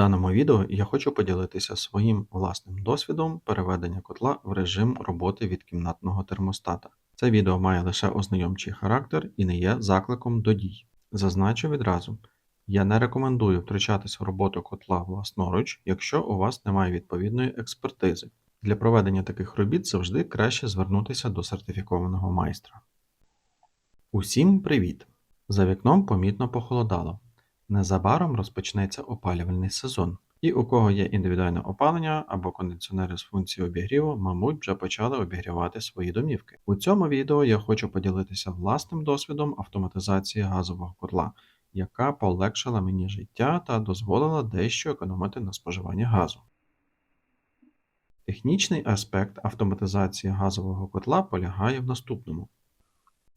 даному відео я хочу поділитися своїм власним досвідом переведення котла в режим роботи від кімнатного термостата. Це відео має лише ознайомчий характер і не є закликом до дій. Зазначу відразу, я не рекомендую втручатися в роботу котла власноруч, якщо у вас немає відповідної експертизи. Для проведення таких робіт завжди краще звернутися до сертифікованого майстра. Усім привіт! За вікном помітно похолодало. Незабаром розпочнеться опалювальний сезон, і у кого є індивідуальне опалення або кондиціонери з функцією обігріву, мабуть, вже почали обігрівати свої домівки. У цьому відео я хочу поділитися власним досвідом автоматизації газового котла, яка полегшила мені життя та дозволила дещо економити на споживанні газу. Технічний аспект автоматизації газового котла полягає в наступному.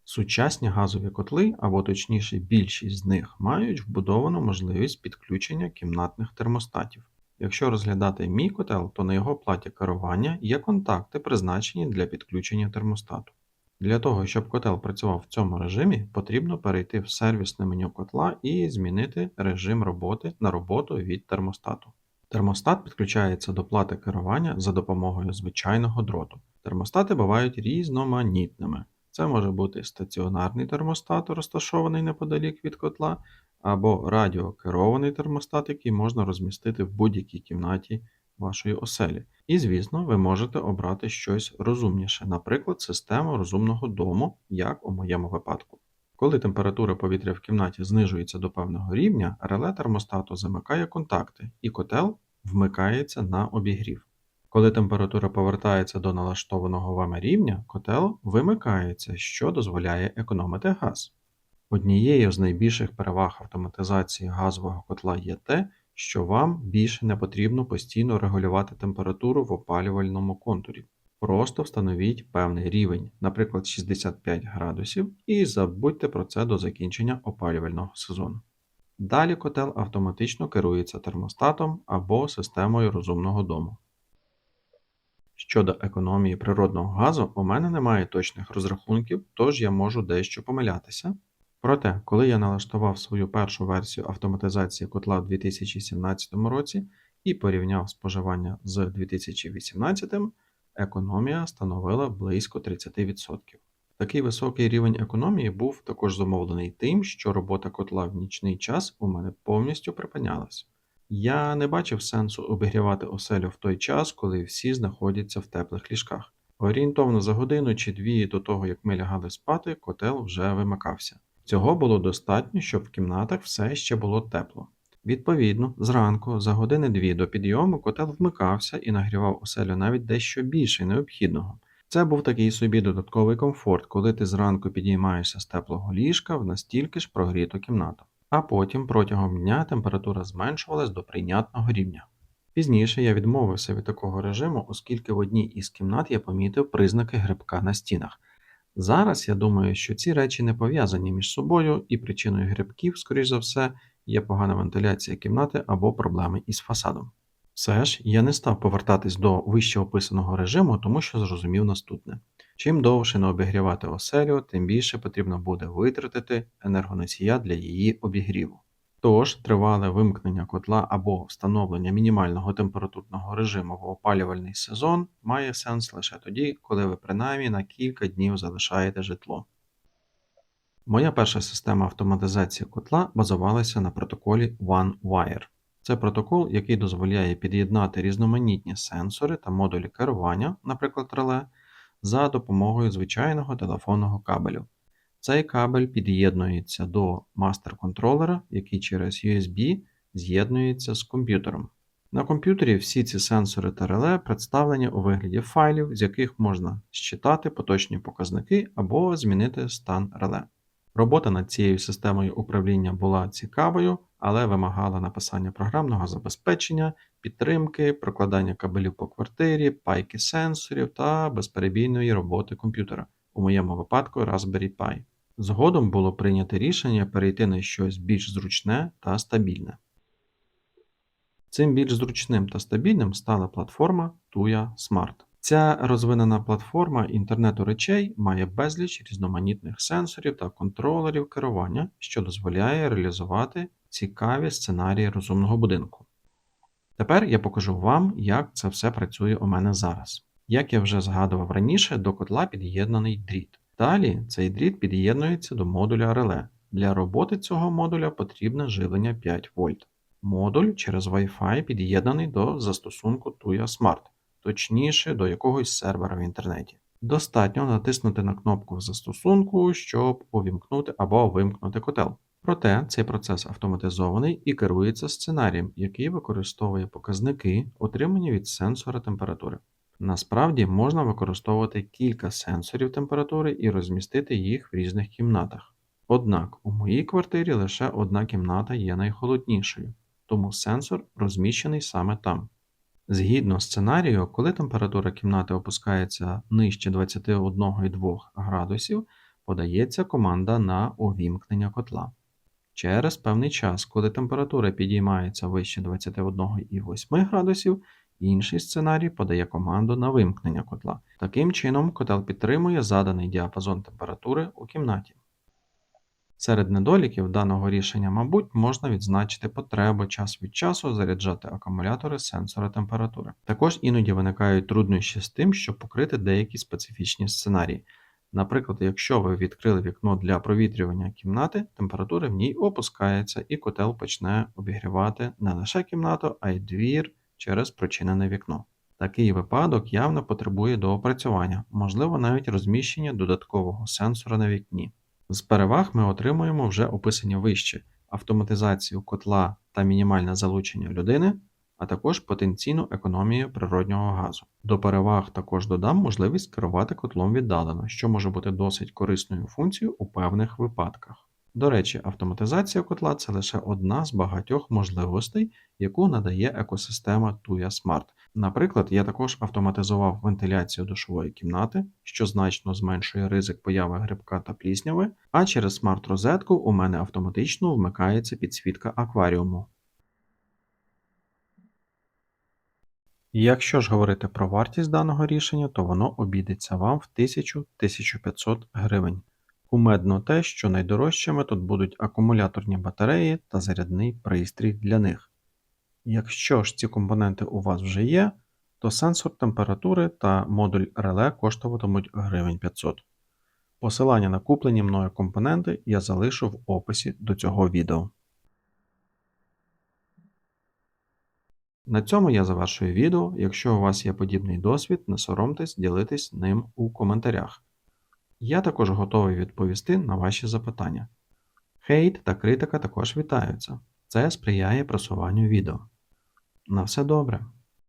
Сучасні газові котли, або точніше більшість з них, мають вбудовану можливість підключення кімнатних термостатів. Якщо розглядати мій котел, то на його платі керування є контакти, призначені для підключення термостату. Для того, щоб котел працював в цьому режимі, потрібно перейти в сервісне меню котла і змінити режим роботи на роботу від термостату. Термостат підключається до плати керування за допомогою звичайного дроту. Термостати бувають різноманітними. Це може бути стаціонарний термостат, розташований неподалік від котла, або радіокерований термостат, який можна розмістити в будь-якій кімнаті вашої оселі. І, звісно, ви можете обрати щось розумніше, наприклад, систему розумного дому, як у моєму випадку. Коли температура повітря в кімнаті знижується до певного рівня, реле термостату замикає контакти, і котел вмикається на обігрів. Коли температура повертається до налаштованого вами рівня, котел вимикається, що дозволяє економити газ. Однією з найбільших переваг автоматизації газового котла є те, що вам більше не потрібно постійно регулювати температуру в опалювальному контурі. Просто встановіть певний рівень, наприклад 65 градусів, і забудьте про це до закінчення опалювального сезону. Далі котел автоматично керується термостатом або системою розумного дому. Щодо економії природного газу, у мене немає точних розрахунків, тож я можу дещо помилятися. Проте, коли я налаштував свою першу версію автоматизації котла в 2017 році і порівняв споживання з 2018, економія становила близько 30%. Такий високий рівень економії був також зумовлений тим, що робота котла в нічний час у мене повністю припинялась. Я не бачив сенсу обігрівати оселю в той час, коли всі знаходяться в теплих ліжках. Орієнтовно за годину чи дві до того, як ми лягали спати, котел вже вимикався. Цього було достатньо, щоб в кімнатах все ще було тепло. Відповідно, зранку, за години дві до підйому, котел вмикався і нагрівав оселю навіть дещо більше необхідного. Це був такий собі додатковий комфорт, коли ти зранку підіймаєшся з теплого ліжка в настільки ж прогріту кімнату а потім протягом дня температура зменшувалась до прийнятного рівня. Пізніше я відмовився від такого режиму, оскільки в одній із кімнат я помітив признаки грибка на стінах. Зараз я думаю, що ці речі не пов'язані між собою, і причиною грибків, скоріш за все, є погана вентиляція кімнати або проблеми із фасадом. Все ж я не став повертатись до вище описаного режиму, тому що зрозумів наступне. Чим довше не обігрівати оселю, тим більше потрібно буде витратити енергоносія для її обігріву. Тож, тривале вимкнення котла або встановлення мінімального температурного режиму в опалювальний сезон має сенс лише тоді, коли ви принаймні на кілька днів залишаєте житло. Моя перша система автоматизації котла базувалася на протоколі OneWire. Це протокол, який дозволяє під'єднати різноманітні сенсори та модулі керування, наприклад, реле, за допомогою звичайного телефонного кабелю. Цей кабель під'єднується до мастер-контролера, який через USB з'єднується з комп'ютером. На комп'ютері всі ці сенсори та реле представлені у вигляді файлів, з яких можна считати поточні показники або змінити стан реле. Робота над цією системою управління була цікавою, але вимагала написання програмного забезпечення, підтримки, прокладання кабелів по квартирі, пайки сенсорів та безперебійної роботи комп'ютера, у моєму випадку Raspberry Pi. Згодом було прийнято рішення перейти на щось більш зручне та стабільне. Цим більш зручним та стабільним стала платформа Tuya Smart. Ця розвинена платформа інтернету речей має безліч різноманітних сенсорів та контролерів керування, що дозволяє реалізувати цікаві сценарії розумного будинку. Тепер я покажу вам, як це все працює у мене зараз. Як я вже згадував раніше, до котла під'єднаний дріт. Далі цей дріт під'єднується до модуля реле. Для роботи цього модуля потрібне живлення 5 вольт. Модуль через Wi-Fi під'єднаний до застосунку Tuya Smart, точніше до якогось сервера в інтернеті. Достатньо натиснути на кнопку застосунку, щоб увімкнути або вимкнути котел. Проте цей процес автоматизований і керується сценарієм, який використовує показники, отримані від сенсора температури. Насправді можна використовувати кілька сенсорів температури і розмістити їх в різних кімнатах. Однак у моїй квартирі лише одна кімната є найхолоднішою, тому сенсор розміщений саме там. Згідно сценарію, коли температура кімнати опускається нижче 21,2 градусів, подається команда на увімкнення котла. Через певний час, коли температура підіймається вище 21,8 градусів, інший сценарій подає команду на вимкнення котла. Таким чином, котел підтримує заданий діапазон температури у кімнаті. Серед недоліків даного рішення, мабуть, можна відзначити потребу час від часу заряджати акумулятори сенсора температури. Також іноді виникають труднощі з тим, щоб покрити деякі специфічні сценарії. Наприклад, якщо ви відкрили вікно для провітрювання кімнати, температура в ній опускається і котел почне обігрівати не лише кімнату, а й двір через прочинене вікно. Такий випадок явно потребує доопрацювання, можливо навіть розміщення додаткового сенсора на вікні. З переваг ми отримуємо вже описані вище автоматизацію котла та мінімальне залучення людини, а також потенційну економію природнього газу. До переваг також додам можливість керувати котлом віддалено, що може бути досить корисною функцією у певних випадках. До речі, автоматизація котла це лише одна з багатьох можливостей, яку надає екосистема Tuya Smart. Наприклад, я також автоматизував вентиляцію душової кімнати, що значно зменшує ризик появи грибка та плісняви, а через смарт-розетку у мене автоматично вмикається підсвітка акваріуму. Якщо ж говорити про вартість даного рішення, то воно обійдеться вам в 1000-1500 гривень. Кумедно те, що найдорожчими тут будуть акумуляторні батареї та зарядний пристрій для них. Якщо ж ці компоненти у вас вже є, то сенсор температури та модуль реле коштуватимуть гривень 500. Посилання на куплені мною компоненти я залишу в описі до цього відео. На цьому я завершую відео. Якщо у вас є подібний досвід, не соромтесь ділитись ним у коментарях. Я також готовий відповісти на ваші запитання. Хейт та критика також вітаються. Це сприяє просуванню відео. На все добре!